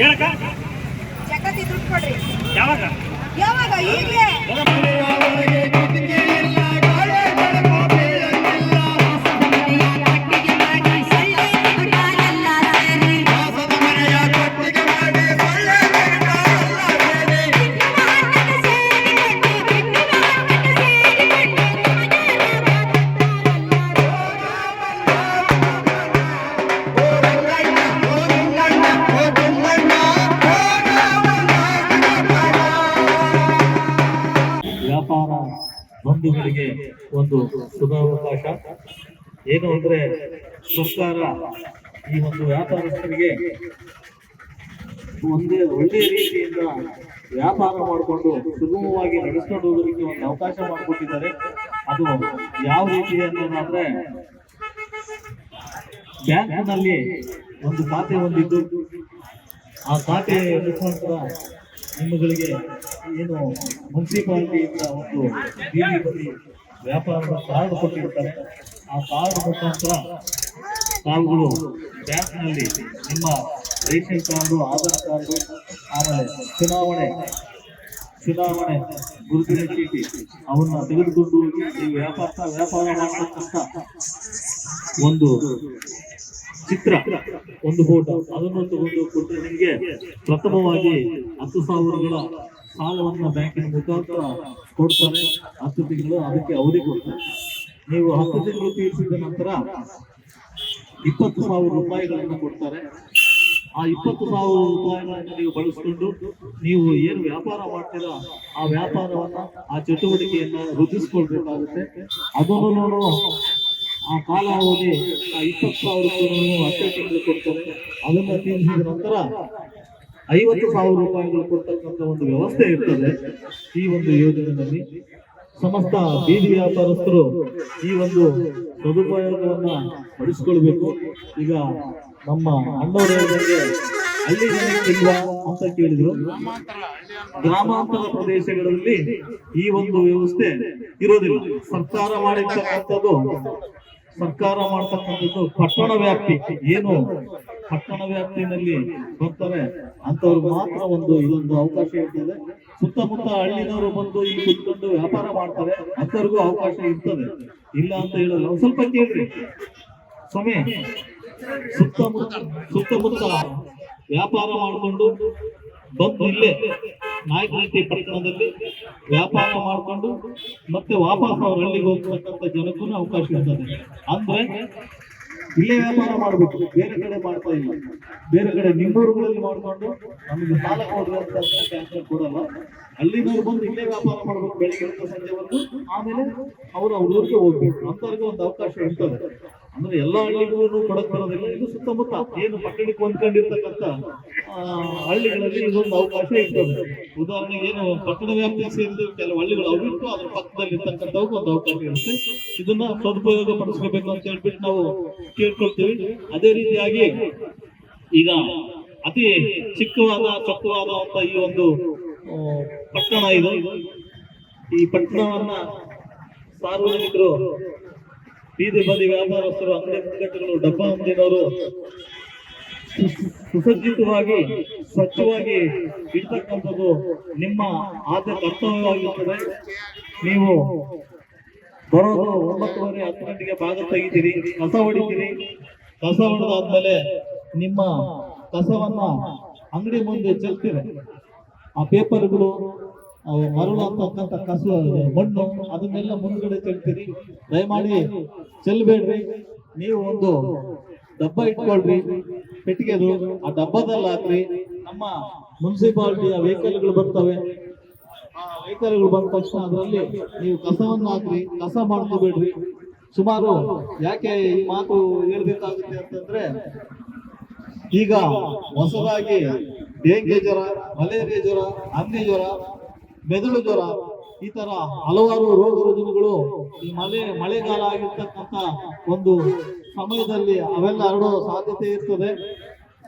ಏನಕ್ಕ? ದುಡ್ಡು ಕೊಡ್ರಿ. ಯಾವಾಗ? ಯಾವಾಗ? ಈಗ್ಲೇ. ಬಂಧುಗಳಿಗೆ ಒಂದು ಶುಭಾವಕಾಶ. ಏನು ಅಂದ್ರೆ ಸರ್ಕಾರ ಈ ಒಂದು ವ್ಯಾಪಾರಸ್ಥರಿಗೆ ಒಂದೇ ಒಳ್ಳೆಯ ರೀತಿಯಿಂದ ವ್ಯಾಪಾರ ಮಾಡಿಕೊಂಡು ಸುಗಮವಾಗಿ ನಡೆಸ್ಕೊಂಡು ಹೋಗೋದಕ್ಕೆ ಒಂದು ಅವಕಾಶ ಮಾಡಿಕೊಟ್ಟಿದ್ದಾರೆ. ಅದು ಯಾವ ರೀತಿ ಅನ್ನೋದಾದ್ರೆ ಬ್ಯಾಂಕ್ನಲ್ಲಿ ಒಂದು ಖಾತೆ ಹೊಂದಿದ್ದು. ಆ ಖಾತೆ ಮುಖಾಂತರ ನಿಮ್ಮಗಳಿಗೆ ಏನು ಮುನ್ಸಿಪಾಲಿಟಿಯಿಂದ ಒಂದು ಬೀದಿ ಬದಿ ವ್ಯಾಪಾರದ ಕಾರ್ಡ್ ಕೊಟ್ಟಿರ್ತಾರೆ. ಆ ಕಾರ್ಡ್ ಮುಖಾಂತರ ತಾವುಗಳು ಬ್ಯಾಂಕ್ನಲ್ಲಿ ನಿಮ್ಮ ರೇಷನ್ ಕಾರ್ಡು, ಆಧಾರ್ ಕಾರ್ಡು, ಆಮೇಲೆ ಚುನಾವಣೆ ಚುನಾವಣೆ ಗುರುತಿನ ಚೀಟಿ, ಅವನ್ನ ತೆಗೆದುಕೊಂಡು ಈ ವ್ಯಾಪಾರ ವ್ಯಾಪಾರ ಮಾಡತಕ್ಕಂಥ ಒಂದು ಚಿತ್ರ, ಒಂದು ಫೋಟೋ ಅದನ್ನು ತಗೊಂಡು ಕೊಟ್ಟರೆ ನಿಮಗೆ ಪ್ರಥಮವಾಗಿ ಹತ್ತು ಸಾವಿರಗಳ ಸಾಲವನ್ನು ಬ್ಯಾಂಕಿನ ಮುಖಾಂತರ ಕೊಡ್ತಾರೆ. ಹತ್ತು ತಿಂಗಳು ಅದಕ್ಕೆ ಅವಧಿ ಕೊಡ್ತಾರೆ. ನೀವು ಹತ್ತು ತಿಂಗಳು ತೀರಿಸಿದ ನಂತರ ಇಪ್ಪತ್ತು ಸಾವಿರ ರೂಪಾಯಿಗಳನ್ನು ಕೊಡ್ತಾರೆ. ಆ ಇಪ್ಪತ್ತು ಸಾವಿರ ರೂಪಾಯಿಗಳನ್ನು ನೀವು ಬಳಸಿಕೊಂಡು ನೀವು ಏನು ವ್ಯಾಪಾರ ಮಾಡ್ತೀರಾ, ಆ ವ್ಯಾಪಾರವನ್ನ, ಆ ಚಟುವಟಿಕೆಯನ್ನ ವೃದ್ಧಿಸ್ಕೊಳ್ಬೇಕಾಗುತ್ತೆ. ಅದನ್ನು ನೋಡು ಆ ಕಾಲಾವಧಿ ಆ ಇಪ್ಪತ್ತು ಸಾವಿರ ರೂಪಾಯಿಗಳನ್ನು ತಿಂಗಳು ಕೊಡ್ತಾರೆ ಅದನ್ನು ತೀರಿಸಿದ ನಂತರ ಐವತ್ತು ಸಾವಿರ ರೂಪಾಯಿಗಳು ಕೊಡ್ತಕ್ಕಂಥ ಒಂದು ವ್ಯವಸ್ಥೆ ಇರ್ತದೆ ಈ ಒಂದು ಯೋಜನೆಯಲ್ಲಿ. ಸಮಸ್ತ ಬೀದಿ ವ್ಯಾಪಾರಸ್ಥರು ಈ ಒಂದು ಸದುಪಯೋಗವನ್ನ ಪಡಿಸ್ಕೊಳ್ಬೇಕು. ಈಗ ನಮ್ಮ ಅಣ್ಣವರೇ ಹೇಳಿದಂಗೆ ಹಳ್ಳಿ ಜನಕ್ಕಿಲ್ವಾ ಅಂತ ಕೇಳಿದ್ರು. ಗ್ರಾಮಾಂತರ ಪ್ರದೇಶಗಳಲ್ಲಿ ಈ ಒಂದು ವ್ಯವಸ್ಥೆ ಇರೋದಿಲ್ಲ. ಸರ್ಕಾರ ಮಾಡಿರ್ತಕ್ಕಂಥದ್ದು ಸರ್ಕಾರ ಮಾಡ್ತಕ್ಕಂಥದ್ದು ಪಟ್ಟಣ ವ್ಯಾಪ್ತಿ. ಏನು? ಪಟ್ಟಣ ವ್ಯಾಪ್ತಿನಲ್ಲಿ ಬರ್ತಾರೆ. ಅಂತವ್ರಿಗೆ ಮಾತ್ರ ಒಂದು ಇದೊಂದು ಅವಕಾಶ ಇರ್ತದೆ. ಸುತ್ತಮುತ್ತ ಹಳ್ಳಿನವರು ಬಂದು ಇಲ್ಲಿ ಕುತ್ಕೊಂಡು ವ್ಯಾಪಾರ ಮಾಡ್ತಾರೆ. ಅಂತವ್ರಿಗೂ ಅವಕಾಶ ಇರ್ತದೆ. ಇಲ್ಲ ಅಂತ ಹೇಳಲ್ಲ ಒಂದ್ ಸ್ವಲ್ಪ ಕೇಳ್ರಿ. ಸ್ವಾಮಿ, ಸುತ್ತಮುತ್ತ ಸುತ್ತಮುತ್ತ ವ್ಯಾಪಾರ ಮಾಡಿಕೊಂಡು ಬಂದು ಇಲ್ಲೇ ನಾಯಕನಹಟ್ಟಿ ಪಟ್ಟಣದಲ್ಲಿ ವ್ಯಾಪಾರ ಮಾಡಿಕೊಂಡು ಮತ್ತೆ ವಾಪಸ್ ಅವ್ರ ಹಳ್ಳಿಗೆ ಹೋಗ್ತಕ್ಕಂಥ ಜನಕ್ಕೂ ಅವಕಾಶ ಇರ್ತದೆ. ಅಂದ್ರೆ ಇಲ್ಲೇ ವ್ಯಾಪಾರ ಮಾಡಬೇಕು, ಬೇರೆ ಕಡೆ ಮಾಡ್ತಾ ಇಲ್ಲ. ಬೇರೆ ಕಡೆ ನಿಮ್ಮೂರುಗಳಲ್ಲಿ ಮಾಡ್ಕೊಂಡು ನಮಗೆ ಸಾಲ ಅಂತ ಕ್ಯಾನ್ಸಲ್ ಕೊಡಲ್ಲ. ಅಲ್ಲಿನವ್ರು ಬಂದು ಇಲ್ಲೇ ವ್ಯಾಪಾರ ಮಾಡ್ಬೇಕು ಬೆಳಿಗ್ಗೆ ಬಂದು ಆಮೇಲೆ ಅವರು ಅವ್ರ ಊರಿಗೆ ಹೋಗ್ಬೇಕು. ಅಂತವ್ರಿಗೆ ಒಂದು ಅವಕಾಶ ಇರ್ತದೆ. ಅಂದ್ರೆ ಎಲ್ಲ ಹಳ್ಳಿಗೂ ಕೊಡಕ್ ಬರೋದಿಲ್ಲ. ಇದು ಸುತ್ತಮುತ್ತ ಏನು ಪಟ್ಟಣಕ್ಕೆ ಹೊಂದ್ಕೊಂಡಿರ್ತಕ್ಕಂಥ ಹಳ್ಳಿಗಳಲ್ಲಿ ಇದೊಂದು ಅವಕಾಶ ಇರ್ತದೆ. ಉದಾಹರಣೆಗೆ ಏನು ಪಟ್ಟಣ ವ್ಯಾಪ್ತಿಗೆ ಸೇರಿದ ಕೆಲವು ಹಳ್ಳಿಗಳು ಅವು ಅದ್ರ ಪಕ್ಕದಲ್ಲಿ ಇರ್ತಕ್ಕಂಥವ್ರಿಗೆ ಒಂದು ಅವಕಾಶ ಇರುತ್ತೆ. ಇದನ್ನ ಸದುಪಯೋಗ ಪಡಿಸ್ಕೋಬೇಕು ಅಂತ ಹೇಳ್ಬಿಟ್ಟು ನಾವು ಕೇಳ್ಕೊಳ್ತೀವಿ. ಅದೇ ರೀತಿಯಾಗಿ ಈಗ ಅತಿ ಚಿಕ್ಕವಾದ ಚೊಕ್ಕವಾದ ಅಂತ ಈ ಒಂದು ಪಟ್ಟಣ ಇದು. ಈ ಪಟ್ಟಣವನ್ನ ಸಾರ್ವಜನಿಕರು ಬೀದಿ ಬದಿ ವ್ಯಾಪಾರಸ್ಥರು ಅಂಗಡಿ ಮುಂಗಟ್ಟುಗಳು ಡಬ್ಬ ಅಂಗಡಿನವರು ಸುಸಜ್ಜಿತವಾಗಿ, ಸ್ವಚ್ಛವಾಗಿ ಇರ್ತಕ್ಕಂಥದ್ದು ನಿಮ್ಮ ಆದ್ಯ ಕರ್ತವ್ಯವಾಗಿರ್ತದೆ ನೀವು ಬರೋದು ಒಂಬತ್ತುವರೆ ಹತ್ತು ಗಂಟೆಗೆ ಭಾಗ ತೆಗಿತೀರಿ ಕಸ ಹೊಡಿತೀರಿ. ಕಸ ಹೊಡೆದಾದ್ಮೇಲೆ ನಿಮ್ಮ ಕಸವನ್ನ ಅಂಗಡಿ ಮುಂದೆ ಚೆಲ್ತೀರಿ. ಆ ಪೇಪರ್ಗಳು ಮರಳು ಅಂತಕ್ಕಂಥ ಕಸ, ಮಣ್ಣು ಅದನ್ನೆಲ್ಲ ಮುಂದ್ಗಡೆ ಚೆಲ್ತೀರಿ. ದಯಮಾಡಿ ಚೆಲ್ಬೇಡ್ರಿ. ನೀವು ಒಂದು ಡಬ್ಬ ಇಟ್ಕೊಳ್ರಿ ಪೆಟ್ಟಿಗೆದು ಆ ಡಬ್ಬದಲ್ಲಿ ಹಾಕ್ರಿ. ನಮ್ಮ ಮುನ್ಸಿಪಾಲಿಟಿಯ ವೆಹಿಕಲ್ಗಳು ಬರ್ತವೆ. ಆ ವೆಹಿಕಲ್ಗಳು ಬಂದ ತಕ್ಷಣ ಅದರಲ್ಲಿ ನೀವು ಕಸವನ್ನು ಹಾಕ್ರಿ, ಕಸ ಮಾಡ್ಕೋಬೇಡ್ರಿ. ಸುಮಾರು ಯಾಕೆ ಈ ಮಾತು ಹೇಳ್ಬೇಕಾಗುತ್ತೆ ಅಂತಂದ್ರೆ, ಈಗ ಹೊಸದಾಗಿ ಡೆಂಗ್ಯೂ ಜ್ವರ, ಮಲೇರಿಯಾ ಜ್ವರ, ಹಂದಿ ಜ್ವರ, ಮೆದುಳು ಜ್ವರ ಈ ತರ ಹಲವಾರು ರೋಗ ರುಜಿನಗಳು ಈ ಮಳೆ, ಮಳೆಗಾಲ ಆಗಿರ್ತಕ್ಕಂತ ಒಂದು ಸಮಯದಲ್ಲಿ ಅವೆಲ್ಲ ಹರಡೋ ಸಾಧ್ಯತೆ ಇರ್ತದೆ.